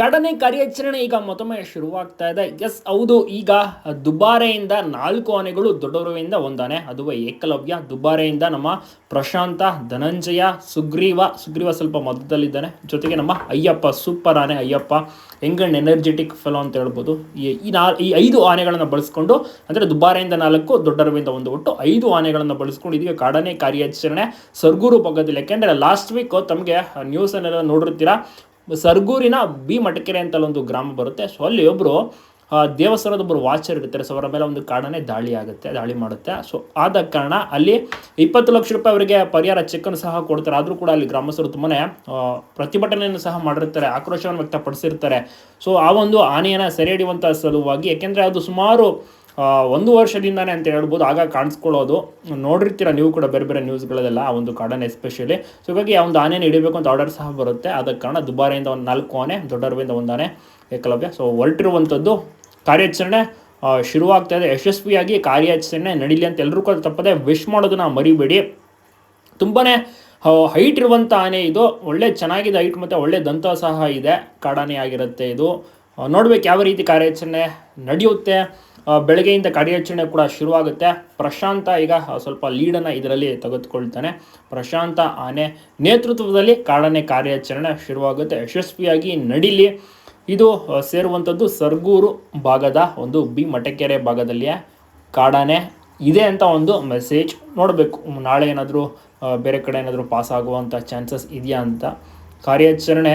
ಕಡನೆ ಕಾರ್ಯಾಚರಣೆ ಈಗ ಮತ್ತೊಮ್ಮೆ ಶುರುವಾಗ್ತಾ ಇದೆ. ಎಸ್, ಹೌದು, ಈಗ ದುಬಾರೆಯಿಂದ ನಾಲ್ಕು ಆನೆಗಳು ದೊಡ್ಡವರಿಂದ ಒಂದಾನೆ ಅದುವೇ ಏಕಲವ್ಯ. ದುಬಾರೆಯಿಂದ ನಮ್ಮ ಪ್ರಶಾಂತ, ಧನಂಜಯ, ಸುಗ್ರೀವ ಸುಗ್ರೀವ ಸ್ವಲ್ಪ ಮಧ್ಯದಲ್ಲಿದ್ದಾನೆ. ಜೊತೆಗೆ ನಮ್ಮ ಅಯ್ಯಪ್ಪ ಸೂಪರ್ ಆನೆ ಅಯ್ಯಪ್ಪ ಎಂಗಂಡ್ ಎನರ್ಜೆಟಿಕ್ ಫೆಲೋ ಅಂತ ಹೇಳ್ಬೋದು. ಈ ಈ ನಾ, ಈ ಐದು ಆನೆಗಳನ್ನು ಬಳಸ್ಕೊಂಡು, ಅಂದರೆ ದುಬಾರೆಯಿಂದ ನಾಲ್ಕು, ದೊಡ್ಡರವಿಂದ ಒಂದು ಒಟ್ಟು ಐದು ಆನೆಗಳನ್ನು ಬಳಸ್ಕೊಂಡು ಇದೀಗ ಕಾಡನೆ ಕಾರ್ಯಾಚರಣೆ ಸರ್ಗೂರು ಭಾಗದಲ್ಲಿ ಯಾಕೆಂದರೆ ಲಾಸ್ಟ್ ವೀಕ್ ತಮಗೆ ನ್ಯೂಸನ್ನೆಲ್ಲ ನೋಡಿರ್ತೀರಾ ಸರ್ಗೂರಿನ ಬಿ ಮಟಕೆರೆ ಅಂತ ಒಂದು ಗ್ರಾಮ ಬರುತ್ತೆ. ಸೊ ಅಲ್ಲಿ ಒಬ್ಬರು ದೇವಸ್ಥಾನದ ಒಬ್ಬರು ವಾಚರ್ ಇರ್ತಾರೆ. ಸೊ ಅವರ ಮೇಲೆ ಒಂದು ಕಾಡನೇ ದಾಳಿ ಆಗುತ್ತೆ, ದಾಳಿ ಮಾಡುತ್ತೆ. ಸೊ ಆದ ಕಾರಣ ಅಲ್ಲಿ ಇಪ್ಪತ್ತು ಲಕ್ಷ ರೂಪಾಯಿ ಅವರಿಗೆ ಪರಿಹಾರ ಚೆಕ್ಕನ್ನು ಸಹ ಕೊಡ್ತಾರೆ. ಆದರೂ ಕೂಡ ಅಲ್ಲಿ ಗ್ರಾಮಸ್ಥರು ತುಂಬಾ ಪ್ರತಿಭಟನೆಯನ್ನು ಸಹ ಮಾಡಿರ್ತಾರೆ, ಆಕ್ರೋಶವನ್ನು ವ್ಯಕ್ತಪಡಿಸಿರ್ತಾರೆ. ಸೊ ಆ ಒಂದು ಆನೆಯನ್ನು ಸೆರೆ ಹಿಡಿಯುವಂಥ ಸಲುವಾಗಿ, ಯಾಕೆಂದರೆ ಅದು ಸುಮಾರು ಒಂದು ವರ್ಷದಿಂದಾನೇ ಅಂತ ಹೇಳ್ಬೋದು. ಆಗ ಕಾಣಿಸ್ಕೊಳ್ಳೋದು. ನೋಡಿರ್ತೀರ ನೀವು ಕೂಡ ಬೇರೆ ಬೇರೆ ನ್ಯೂಸ್ಗಳಲ್ಲೆಲ್ಲ ಆ ಒಂದು ಕಾಡನ್ನು ಎಸ್ಪೆಷಲಿ ಸೊ ಹಾಗಾಗಿ ಆ ಒಂದು ಆನೆಯನ್ನು ಹಿಡಿಬೇಕು ಅಂತ ಆರ್ಡರ್ ಸಹ ಬರುತ್ತೆ. ಆದ ಕಾರಣ ದುಬಾರಿಯಿಂದ ಒಂದು ನಾಲ್ಕು ಆನೆ ದೊಡ್ಡರವಿಂದ ಒಂದು ಆನೆ ಏಕಲವ್ಯ. ಸೊ ಹೊರಟಿರುವಂಥದ್ದು ಕಾರ್ಯಾಚರಣೆ ಶುರುವಾಗ್ತಾ ಇದೆ. ಯಶಸ್ವಿಯಾಗಿ ಕಾರ್ಯಾಚರಣೆ ನಡೀಲಿ ಅಂತ ಎಲ್ಲರೂ ಕೂಡ ತಪ್ಪದೆ ವಿಶ್ ಮಾಡೋದನ್ನ ಮರಿಬೇಡಿ. ತುಂಬಾ ಹೈಟ್ ಇರುವಂಥ ಆನೆ ಇದು. ಒಳ್ಳೆ ಚೆನ್ನಾಗಿದೆ ಹೈಟ್ ಮತ್ತು ಒಳ್ಳೆ ದಂತ ಸಹ ಇದೆ. ಕಾಡಾನೆ ಆಗಿರುತ್ತೆ ಇದು. ನೋಡ್ಬೇಕು ಯಾವ ರೀತಿ ಕಾರ್ಯಾಚರಣೆ ನಡೆಯುತ್ತೆ. ಬೆಳಗ್ಗೆಯಿಂದ ಕಾರ್ಯಾಚರಣೆ ಕೂಡ ಶುರುವಾಗುತ್ತೆ. ಪ್ರಶಾಂತ ಈಗ ಸ್ವಲ್ಪ ಲೀಡನ್ನು ಇದರಲ್ಲಿ ತೆಗೆದುಕೊಳ್ತಾನೆ. ಪ್ರಶಾಂತ ಆನೆ ನೇತೃತ್ವದಲ್ಲಿ ಕಾಡಾನೆ ಕಾರ್ಯಾಚರಣೆ ಶುರುವಾಗುತ್ತೆ. ಯಶಸ್ವಿಯಾಗಿ ನಡೀಲಿ. ಇದು ಸೇರುವಂಥದ್ದು ಸರ್ಗೂರು ಭಾಗದ ಒಂದು ಬಿ ಮಟಕೆರೆ ಭಾಗದಲ್ಲಿಯೇ ಕಾಡಾನೆ ಇದೆ ಅಂತ ಒಂದು ಮೆಸೇಜ್ ನೋಡಬೇಕು. ನಾಳೆ ಏನಾದರೂ ಬೇರೆ ಕಡೆ ಏನಾದರೂ ಪಾಸ್ ಆಗುವಂಥ ಚಾನ್ಸಸ್ ಇದೆಯಾ ಅಂತ. ಕಾರ್ಯಾಚರಣೆ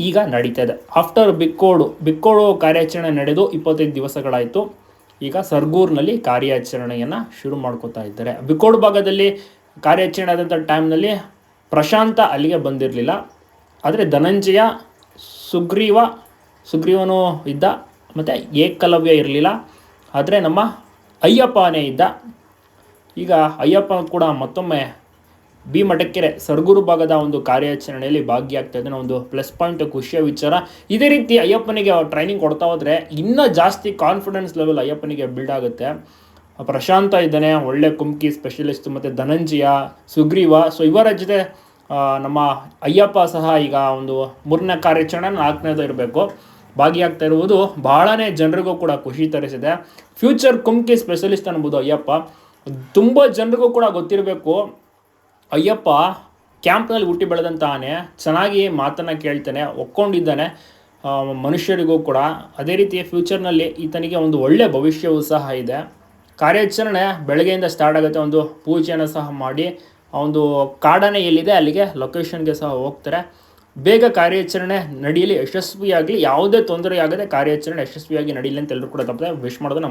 ಈಗ ನಡೀತಾ ಇದೆ. ಆಫ್ಟರ್ ಬಿಕ್ಕೋಡು ಬಿಕ್ಕೋಡು ಕಾರ್ಯಾಚರಣೆ ನಡೆದು ಇಪ್ಪತ್ತೈದು ದಿವಸಗಳಾಯಿತು. ಈಗ ಸರ್ಗೂರ್ನಲ್ಲಿ ಕಾರ್ಯಾಚರಣೆಯನ್ನು ಶುರು ಮಾಡ್ಕೋತಾ ಇದ್ದಾರೆ. ಬಿಕ್ಕೋಡು ಭಾಗದಲ್ಲಿ ಕಾರ್ಯಾಚರಣೆ ಆದಂಥ ಟೈಮ್ನಲ್ಲಿ ಪ್ರಶಾಂತ ಅಲ್ಲಿಗೆ ಬಂದಿರಲಿಲ್ಲ. ಆದರೆ ಧನಂಜಯ, ಸುಗ್ರೀವ, ಸುಗ್ರೀವನು ಇದ್ದ, ಮತ್ತು ಏಕಲವ್ಯ ಇರಲಿಲ್ಲ. ಆದರೆ ನಮ್ಮ ಅಯ್ಯಪ್ಪನೇ ಇದ್ದ. ಈಗ ಅಯ್ಯಪ್ಪ ಕೂಡ ಮತ್ತೊಮ್ಮೆ ಬಿ ಮಠಕ್ಕೆರೆ ಸರ್ಗೂರು ಭಾಗದ ಒಂದು ಕಾರ್ಯಾಚರಣೆಯಲ್ಲಿ ಭಾಗಿಯಾಗ್ತಾ ಇದ್ದಾನೆ. ಒಂದು ಪ್ಲಸ್ ಪಾಯಿಂಟ್ ಖುಷಿಯ ವಿಚಾರ. ಇದೇ ರೀತಿ ಅಯ್ಯಪ್ಪನಿಗೆ ಟ್ರೈನಿಂಗ್ ಕೊಡ್ತಾ ಹೋದರೆ ಇನ್ನೂ ಜಾಸ್ತಿ ಕಾನ್ಫಿಡೆನ್ಸ್ ಲೆವೆಲ್ ಅಯ್ಯಪ್ಪನಿಗೆ ಬಿಲ್ಡ್ ಆಗುತ್ತೆ. ಪ್ರಶಾಂತ ಇದ್ದಾನೆ, ಒಳ್ಳೆ ಕುಮ್ಕಿ ಸ್ಪೆಷಲಿಸ್ಟ್ ಮತ್ತು ಧನಂಜಯ, ಸುಗ್ರೀವ. ಸೊ ಇವರ ಜೊತೆ ನಮ್ಮ ಅಯ್ಯಪ್ಪ ಸಹ ಈಗ ಒಂದು ಮೂರನೇ ಕಾರ್ಯಾಚರಣೆ ನಾಲ್ಕನೇದು ಇರಬೇಕು. ಭಾಗಿಯಾಗ್ತಾ ಇರುವುದು ಬಹಳನೇ ಜನರಿಗೂ ಕೂಡ ಖುಷಿ ತರಿಸಿದೆ. ಫ್ಯೂಚರ್ ಕುಮ್ಕಿ ಸ್ಪೆಷಲಿಸ್ಟ್ ಅನ್ಬೋದು ಅಯ್ಯಪ್ಪ. ತುಂಬ ಜನರಿಗೂ ಕೂಡ ಗೊತ್ತಿರಬೇಕು. ಅಯ್ಯಪ್ಪ, ಕ್ಯಾಂಪ್ನಲ್ಲಿ ಹುಟ್ಟಿ ಬೆಳೆದಂಥ ಆನೆ, ಚೆನ್ನಾಗಿ ಮಾತನ್ನು ಕೇಳ್ತಾನೆ ಒಕ್ಕೊಂಡಿದ್ದಾನೆ ಮನುಷ್ಯರಿಗೂ ಕೂಡ ಅದೇ ರೀತಿ ಫ್ಯೂಚರ್ನಲ್ಲಿ ಈತನಿಗೆ ಒಂದು ಒಳ್ಳೆಯ ಭವಿಷ್ಯವೂ ಸಹ ಇದೆ. ಕಾರ್ಯಾಚರಣೆ ಬೆಳಗ್ಗೆಯಿಂದ ಸ್ಟಾರ್ಟ್ ಆಗುತ್ತೆ. ಒಂದು ಪೂಜೆಯನ್ನು ಸಹ ಮಾಡಿ ಒಂದು ಕಾಡನೆ ಎಲ್ಲಿದೆ ಅಲ್ಲಿಗೆ ಲೊಕೇಶನ್ಗೆ ಸಹ ಹೋಗ್ತಾರೆ. ಬೇಗ ಕಾರ್ಯಾಚರಣೆ ನಡೆಯಲಿ, ಯಶಸ್ವಿಯಾಗಲಿ, ಯಾವುದೇ ತೊಂದರೆ ಆಗದೆ ಕಾರ್ಯಾಚರಣೆ ಯಶಸ್ವಿಯಾಗಿ ನಡೆಯಲಿ ಅಂತ ಎಲ್ಲರೂ ಕೂಡ ತಪ್ಪದೆ ವಿಶ್ ಮಾಡೋದು